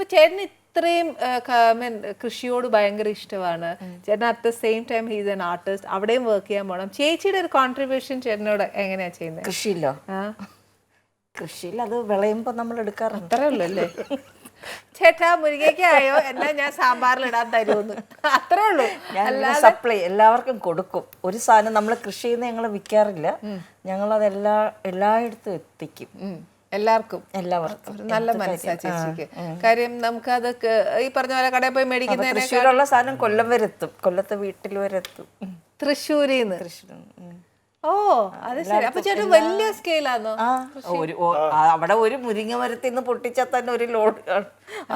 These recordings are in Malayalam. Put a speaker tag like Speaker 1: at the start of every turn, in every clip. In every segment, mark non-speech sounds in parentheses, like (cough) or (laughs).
Speaker 1: ഇപ്പൊ ചേട്ടന് ഇത്രയും കൃഷിയോട് ഭയങ്കര ഇഷ്ടമാണ്. ചേട്ടൻ at the same time he's an artist അവിടെയും വർക്ക് ചെയ്യാൻ പോകണം ചേച്ചിയുടെ ഒരു കോൺട്രിബ്യൂഷൻ ചേട്ടനോട് എങ്ങനെയാ ചെയ്യുന്നത്
Speaker 2: കൃഷിയിലോ? കൃഷിയിൽ അത് വിളയുമ്പോൾ നമ്മൾ എടുക്കാറുണ്ട്.
Speaker 1: അത്രേ ഉള്ളൂ അല്ലേ ചേട്ടാ മുരിങ്ങയ്ക്കായോ എന്നാ ഞാൻ സാമ്പാറിൽ ഇടാൻ തരുമെന്ന്. അത്രേ ഉള്ളൂ.
Speaker 2: ഞാൻ സപ്ലൈ എല്ലാവർക്കും കൊടുക്കും. ഒരു സാധനം നമ്മൾ കൃഷി ചെയ്യുന്ന ഞങ്ങൾ വിൽക്കാറില്ല. ഞങ്ങളത് എല്ലാ എല്ലായിടത്തും എത്തിക്കും.
Speaker 1: എല്ലാവർക്കും.
Speaker 2: എല്ലാവർക്കും.
Speaker 1: ഒരു നല്ല മനസ്സാ ചേച്ചിക്ക്. കാര്യം നമുക്ക് അതൊക്കെ ഈ പറഞ്ഞ പോലെ കടയിൽ പോയി മേടിക്കുന്ന
Speaker 2: തൃശ്ശൂരുള്ള സാധനം കൊല്ലം വരെത്തും. കൊല്ലത്തെ വീട്ടിൽ വരെത്തും. എത്തും
Speaker 1: നിന്ന്
Speaker 2: തൃശ്ശൂർ
Speaker 1: ഓ അത് ശരി. അപ്പൊ ചേട്ടൻ വലിയ
Speaker 2: സ്കെയിലാണോ ഒരു അവിടെ ഒരു മുരിങ്ങ മരത്തിൽ നിന്ന് പൊട്ടിച്ചാൽ തന്നെ ഒരു ലോഡ്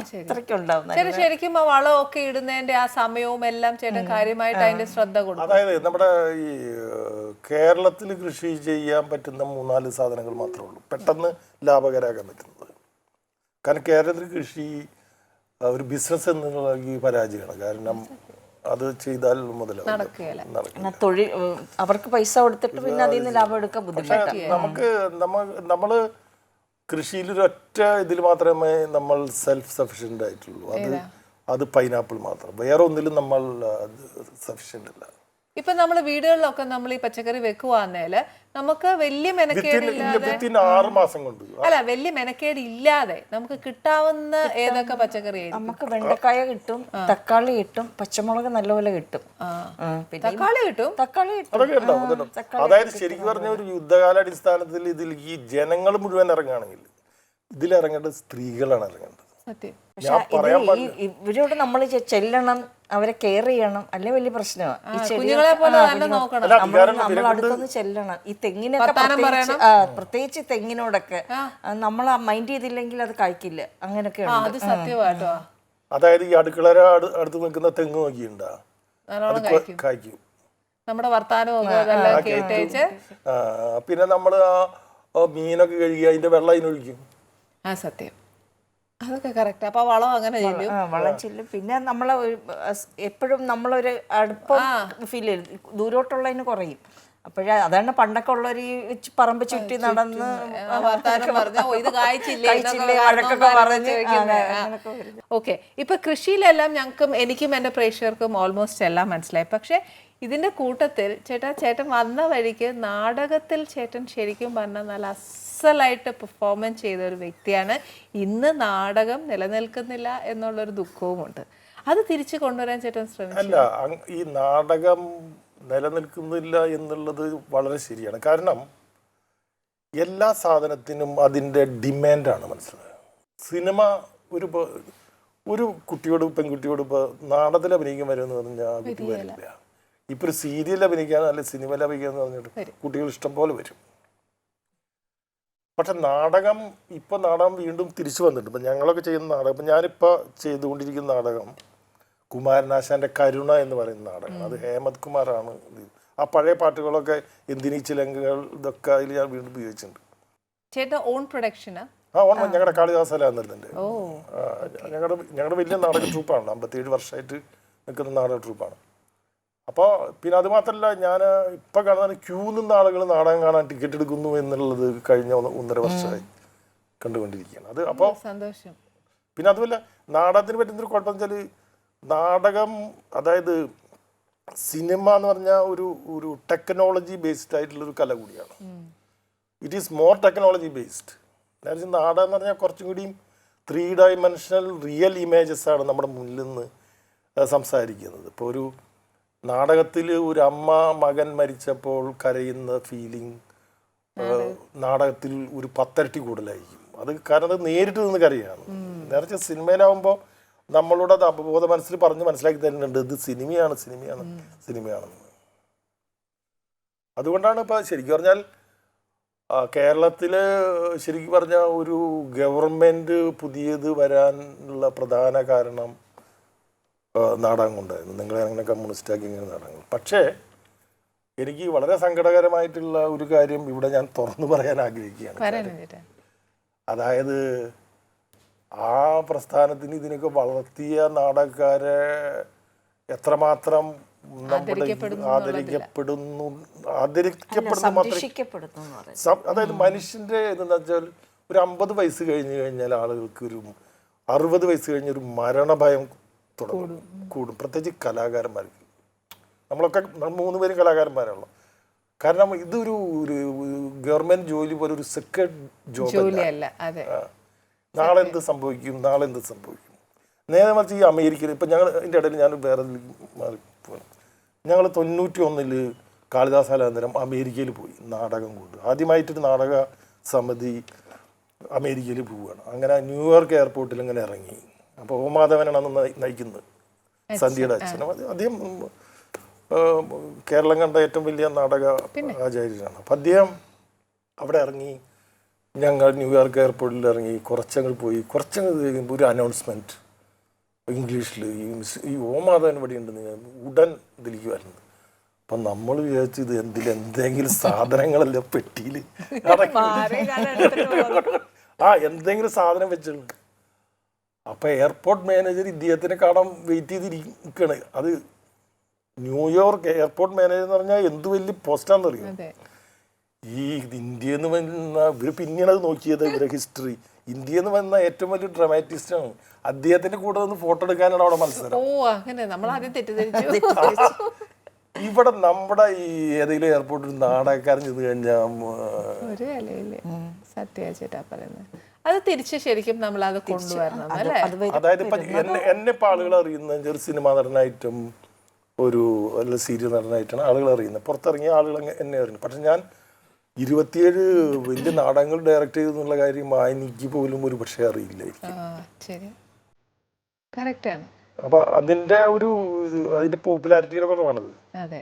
Speaker 2: അത്രയ്ക്കുണ്ടാവും
Speaker 1: ചേട്ടൻ ശരിക്കും ആ വളമൊക്കെ ഇടുന്നതിന്റെ ആ സമയവും എല്ലാം ചേട്ടൻ കാര്യമായിട്ട് അതിന്റെ ശ്രദ്ധ കൊടുക്കും.
Speaker 3: അതായത് നമ്മുടെ ഈ കേരളത്തിൽ കൃഷി ചെയ്യാൻ പറ്റുന്ന മൂന്നാൽ സാധനങ്ങൾ മാത്രമേ ഉള്ളൂ. പെട്ടെന്ന് ലാഭകരമാക്കാൻ പറ്റുന്നത്. കാരണം കേരളത്തിൽ കൃഷി ഒരു ബിസിനസ് എന്നുള്ള പരാജയമാണ്. കാരണം അത് ചെയ്താൽ മുതലാവും.
Speaker 2: അവർക്ക് പൈസ കൊടുത്തിട്ട് പിന്നെ അതിൽ നിന്ന് ലാഭം എടുക്കാൻ ബുദ്ധിമുട്ടാണ്.
Speaker 3: നമുക്ക് നമ്മ നമ്മൾ കൃഷിയിൽ ഒരൊറ്റ ഇതിൽ മാത്രമേ നമ്മൾ സെൽഫ് സഫിഷ്യന്റ് ആയിട്ടുള്ളൂ. അത് അത് പൈനാപ്പിൾ മാത്രം. വേറെ ഒന്നിലും നമ്മൾ സഫിഷ്യന്റ് അല്ല.
Speaker 1: ഇപ്പൊ നമ്മൾ വീടുകളിലൊക്കെ നമ്മൾ ഈ പച്ചക്കറി വെക്കുവാന്നേൽ നമുക്ക് വലിയ
Speaker 3: മെനക്കേട്
Speaker 1: മെനക്കേടില്ലാതെ
Speaker 3: ആറ് മാസം കൊണ്ട്.
Speaker 1: അല്ല വലിയ മെനക്കേട് ഇല്ലാതെ നമുക്ക് കിട്ടാവുന്ന ഏതൊക്കെ പച്ചക്കറി
Speaker 2: നമുക്ക് വെണ്ടക്കായ കിട്ടും തക്കാളി കിട്ടും പച്ചമുളക് നല്ലപോലെ കിട്ടും.
Speaker 1: തക്കാളി കിട്ടും.
Speaker 2: തക്കാളി കിട്ടും.
Speaker 3: അതായത് ശരിക്കും പറഞ്ഞ ഒരു യുദ്ധകാലാടിസ്ഥാനത്തിൽ ഇതിൽ ഈ ജനങ്ങൾ മുഴുവൻ ഇറങ്ങുകയാണെങ്കിൽ ഇതിൽ ഇറങ്ങേണ്ടത് സ്ത്രീകളാണ് ഇറങ്ങേണ്ടത്.
Speaker 1: സത്യം.
Speaker 2: ഇത് ഈ- ഇവരോട് നമ്മൾ ചെല്ലണം അവരെ കെയർ ചെയ്യണം. അല്ലെ വലിയ പ്രശ്നമാണ് ഈ
Speaker 1: കുഞ്ഞുങ്ങളെ പോലെ നല്ല നോക്കണം.
Speaker 2: നമ്മൾ അടുത്തൊന്ന് ചെല്ലണം. ഈ തെങ്ങിനൊക്കെ പ്രത്യേകിച്ച് ആ, പ്രത്യേകിച്ച് തെങ്ങിനോടൊക്കെ. നമ്മൾ മൈൻഡ് ചെയ്തില്ലെങ്കിൽ അത് കായ്ക്കില്ല അങ്ങനെയൊക്കെ
Speaker 1: ആ അത് സത്യമാട്ടോ
Speaker 3: അതായത് ഈ അടുക്കളയുടെ അടു- അടുത്ത് നിൽക്കുന്ന തെങ്ങ് നോക്കിയിട്ടുണ്ടാ
Speaker 1: നല്ലോണം
Speaker 3: അത് കൊ- കായ്ക്കും
Speaker 1: നമ്മുടെ വർത്താനവും കേട്ടേച്ച്
Speaker 3: ആ, പിന്നെ നമ്മൾ ആ മീനൊക്കെ കഴുകി അതിന്റെ വെള്ളം അതിനൊഴിക്കും.
Speaker 1: ആ സത്യം. അതൊക്കെ കറക്റ്റ് അപ്പൊ വളം അങ്ങനെ ചെല്ലും.
Speaker 2: ആ, വളം ചെല്ലും. പിന്നെ നമ്മളെ ഒരു എപ്പോഴും നമ്മളൊരു അടുപ്പം ഫീൽ ചെയ്യും ദൂരോട്ടുള്ളതിന് കുറയും. അപ്പോഴേ അതാണ് പണ്ടൊക്കെ ഉള്ളൊരു ഈ ചു- പറമ്പ് ചുറ്റി നടന്ന്
Speaker 1: ആ വർത്താനം പറഞ്ഞ ഓ ഇത് കായ്ച്ചില്ലേ?
Speaker 2: കഴിച്ചില്ലേ വഴക്കൊക്കെ പറഞ്ഞ്
Speaker 1: ഓക്കെ ഇപ്പൊ കൃഷിയിലെല്ലാം ഞങ്ങൾക്കും എനിക്കും എന്റെ പ്രേക്ഷകർക്കും ഓൾമോസ്റ്റ് എല്ലാം മനസ്സിലായി. പക്ഷെ ഇതിന്റെ കൂട്ടത്തിൽ ചേട്ടാ ചേട്ടൻ വന്ന വഴിക്ക് നാടകത്തിൽ ചേട്ടൻ ശരിക്കും പറഞ്ഞാൽ നല്ല അസലായിട്ട് പെർഫോമൻസ് ചെയ്ത ഒരു വ്യക്തിയാണ്. ഇന്ന് നാടകം നിലനിൽക്കുന്നില്ല എന്നുള്ളൊരു ദുഃഖവുമുണ്ട്. അത് തിരിച്ചു കൊണ്ടുവരാൻ ചേട്ടൻ ശ്രമിച്ചു?
Speaker 3: അല്ല ഈ നാടകം നിലനിൽക്കുന്നില്ല എന്നുള്ളത് വളരെ ശരിയാണ്. കാരണം എല്ലാ സാധനത്തിനും അതിന്റെ ഡിമാൻഡാണ് മനസ്സിലായത് സിനിമ ഒരു ഒരു കുട്ടിയോട് പെൺകുട്ടിയോട് ഇപ്പോൾ നാടകത്തിൽ അഭിനയിക്കാൻ വരുമെന്ന് പറഞ്ഞാൽ കുട്ടി വരില്ല. ഇപ്പൊ ഒരു സീരിയൽ അഭിനയിക്കാൻ അല്ലെങ്കിൽ സിനിമയിൽ അഭിനയിക്കാന്ന് പറഞ്ഞിട്ട് കുട്ടികൾ ഇഷ്ടം പോലെ വരും. പക്ഷെ നാടകം ഇപ്പൊ നാടകം വീണ്ടും തിരിച്ചു വന്നിട്ടുണ്ട്. ഇപ്പൊ ഞങ്ങളൊക്കെ ചെയ്യുന്ന നാടകം ഇപ്പൊ ഞാനിപ്പോ ചെയ്തുകൊണ്ടിരിക്കുന്ന നാടകം കുമാരനാശാന്റെ കരുണ എന്ന് പറയുന്ന നാടകം. അത് ഹേമത് കുമാറാണ് ആണ് ആ പഴയ പാട്ടുകളൊക്കെ എന്തിനീ ചിലങ്കുകൾ ഇതൊക്കെ അതിൽ ഞാൻ വീണ്ടും ഉപയോഗിച്ചിട്ടുണ്ട്.
Speaker 1: ചേട്ടൻ ഓൺ പ്രൊഡക്ഷന്
Speaker 3: ആ? ഓണം ഞങ്ങളുടെ കാളിദാസല എന്നിട്ടുണ്ട്
Speaker 1: ഓ.
Speaker 3: ഞങ്ങളുടെ ഞങ്ങളുടെ വലിയ നാടക ട്രൂപ്പാണ് അമ്പത്തിയേഴ് വർഷമായിട്ട് നിൽക്കുന്ന നാടക ട്രൂപ്പാണ് അപ്പോൾ പിന്നെ അത് മാത്രമല്ല ഞാൻ ഇപ്പം കാണുന്ന ക്യൂ നിന്ന ആളുകൾ നാടകം കാണാൻ ടിക്കറ്റ് എടുക്കുന്നു എന്നുള്ളത് കഴിഞ്ഞ ഒന്നര വർഷമായി കണ്ടുകൊണ്ടിരിക്കുകയാണ്. അത് അപ്പോൾ
Speaker 1: സന്തോഷം.
Speaker 3: പിന്നെ അതുമല്ല നാടകത്തിന് പറ്റുന്നൊരു കുഴപ്പം വെച്ചാൽ നാടകം അതായത് സിനിമ എന്ന് പറഞ്ഞാൽ ഒരു ഒരു ടെക്നോളജി ബേസ്ഡ് ആയിട്ടുള്ള ഒരു കല കൂടിയാണ്. It is more technology based നേരെ നാടകം എന്ന് പറഞ്ഞാൽ കുറച്ചും കൂടിയും ത്രീ ഡയമെൻഷണൽ റിയൽ ഇമേജസ് ആണ് നമ്മുടെ മുന്നിൽ നിന്ന് സംസാരിക്കുന്നത്. ഇപ്പോൾ ഒരു നാടകത്തിൽ ഒരു അമ്മ മകൻ മരിച്ചപ്പോൾ കരയുന്ന ഫീലിംഗ് നാടകത്തിൽ ഒരു പത്തരട്ടി കൂടുതലായിരിക്കും. അത് കാരണം അത് നേരിട്ട് നിന്ന് കരയാണ്. നേരത്തെ സിനിമയിലാവുമ്പോൾ നമ്മളുടെ അത് അപബോധ മനസ്സിൽ പറഞ്ഞ് മനസ്സിലാക്കി തരുന്നുണ്ട്. ഇത് സിനിമയാണ് സിനിമയാണ് സിനിമയാണെന്ന്. അതുകൊണ്ടാണ് ഇപ്പോൾ ശരിക്കും പറഞ്ഞാൽ കേരളത്തിൽ കേരളത്തിൽ ശരിക്കും പറഞ്ഞാൽ ഒരു ഗവൺമെന്റ് പുതിയത് വരാനുള്ള പ്രധാന കാരണം നാടകം ഉണ്ടായിരുന്നു നിങ്ങളെ അങ്ങനെ കമ്മ്യൂണിസ്റ്റാക്കി ഇങ്ങനെ നാടകങ്ങൾ. പക്ഷേ എനിക്ക് വളരെ സങ്കടകരമായിട്ടുള്ള ഒരു കാര്യം ഇവിടെ ഞാൻ തുറന്നു പറയാൻ ആഗ്രഹിക്കുകയാണ്. അതായത് ആ പ്രസ്ഥാനത്തിന് ഇതിനൊക്കെ വളർത്തിയ നാടകക്കാരെ എത്രമാത്രം നമ്മുടെ ആദരിക്കപ്പെടുന്നു ആദരിക്കപ്പെടുന്നു അതായത് മനുഷ്യന്റെ എന്താ വെച്ചാൽ ഒരു അമ്പത് വയസ്സ് കഴിഞ്ഞു കഴിഞ്ഞാൽ ആളുകൾക്ക് ഒരു അറുപത് വയസ്സ് കഴിഞ്ഞ ഒരു മരണഭയം തുടങ്ങും. കൂടും. പ്രത്യേകിച്ച് കലാകാരന്മാർക്ക് നമ്മളൊക്കെ നമ്മൾ മൂന്ന് പേരും കലാകാരന്മാരാണല്ലോ. കാരണം ഇതൊരു ഒരു ഗവൺമെന്റ് ജോലി പോലെ ഒരു സെക്രട്ട്
Speaker 1: അതെ.
Speaker 3: നാളെ എന്ത് സംഭവിക്കും? നാളെ എന്ത് സംഭവിക്കും? നേരെ മറിച്ച് ഈ അമേരിക്കയിൽ ഇപ്പം ഞങ്ങൾ എന്റെ ഇടയിൽ ഞാൻ വേറെ മാറി പോകണം ഞങ്ങൾ തൊണ്ണൂറ്റി ഒന്നിൽ കാളിദാസ് കലാന്തരം അമേരിക്കയിൽ പോയി. നാടകം കൊണ്ട്. ആദ്യമായിട്ടൊരു നാടക സമിതി അമേരിക്കയിൽ പോവുകയാണ് അങ്ങനെ ന്യൂയോർക്ക് എയർപോർട്ടിൽ ഇങ്ങനെ ഇറങ്ങി. അപ്പോൾ ഓമാധവനാണ് അന്ന് നയി- നയിക്കുന്നത്. സന്ധ്യയുടെ അച്ഛനും. അദ്ദേഹം കേരളം കണ്ട ഏറ്റവും വലിയ നാടക ആചാര്യനാണ്. അപ്പം അദ്ദേഹം അവിടെ ഇറങ്ങി ഞങ്ങൾ ന്യൂയോർക്ക് എയർപോർട്ടിൽ ഇറങ്ങി കുറച്ചങ്ങൾ പോയി. കുറച്ചങ്ങൾ കഴിയുമ്പോൾ ഒരു അനൗൺസ്മെന്റ് ഇംഗ്ലീഷിൽ ഈ ഓമാധവൻ ഇവിടെ ഉണ്ടെന്ന് ഞാൻ ഉടൻ ഇതിലേക്ക് വരുന്നത് അപ്പം നമ്മൾ വിചാരിച്ചു ഇത് എന്തിൽ എന്തെങ്കിലും സാധനങ്ങളല്ല പെട്ടിയിൽ (laughs) ആ എന്തെങ്കിലും സാധനം വെച്ചിട്ടുണ്ട്. അപ്പം എയർപോർട്ട് മാനേജർ ഇദ്ദേഹത്തിനെ കാണാൻ വെയിറ്റ് ചെയ്തിരിക്കണ് അത് ന്യൂയോർക്ക് എയർപോർട്ട് മാനേജർ എന്ന് പറഞ്ഞാൽ എന്ത് വലിയ പോസ്റ്റാന്ന് അറിയോ ഈ ഇന്ത്യയിൽ നിന്ന് വന്ന ഇവർ പിന്നീട് അത് നോക്കിയത് ഇവരെ ഹിസ്റ്ററി ഇന്ത്യയിൽ നിന്ന് വന്ന ഏറ്റവും വലിയ ഡ്രമാറ്റിസ്റ്റാണ് അദ്ദേഹത്തിന്റെ കൂടെ ഒന്ന് ഫോട്ടോ എടുക്കാനാണ് അവിടെ മത്സരം. ഇവിടെ നമ്മുടെ ഈ ഏതെങ്കിലും എയർപോർട്ടിൽ നാടകക്കാരൻ ചെന്ന് കഴിഞ്ഞാൽ
Speaker 1: സത്യ ചേട്ടാ പറയുന്നത്. അത് തിരിച്ച് ശരിക്കും നമ്മൾ അത് കൊണ്ടുവരണം അല്ലേ?
Speaker 3: അതായത് ഇപ്പൊ എന്നെ എന്നെ ഇപ്പൊ ആളുകൾ അറിയുന്നത് ഒരു സിനിമ നടനായിട്ടും ഒരു അല്ല സീരിയൽ നടനായിട്ടാണ് ആളുകൾ അറിയുന്നത് പുറത്തിറങ്ങിയ ആളുകൾ എന്നെ അറിയുന്നത് പക്ഷെ ഞാൻ ഇരുപത്തിയേഴ് വലിയ നാടകങ്ങൾ ഡയറക്റ്റ് ചെയ്തു എന്നുള്ള കാര്യം എനിക്ക് പോലും ഒരു പക്ഷേ
Speaker 1: അറിയില്ല
Speaker 3: അപ്പൊ അതിന്റെ ഒരു അതിന്റെ പോപ്പുലാരിറ്റിയുടെ കുറവാണത്.
Speaker 1: അതെ.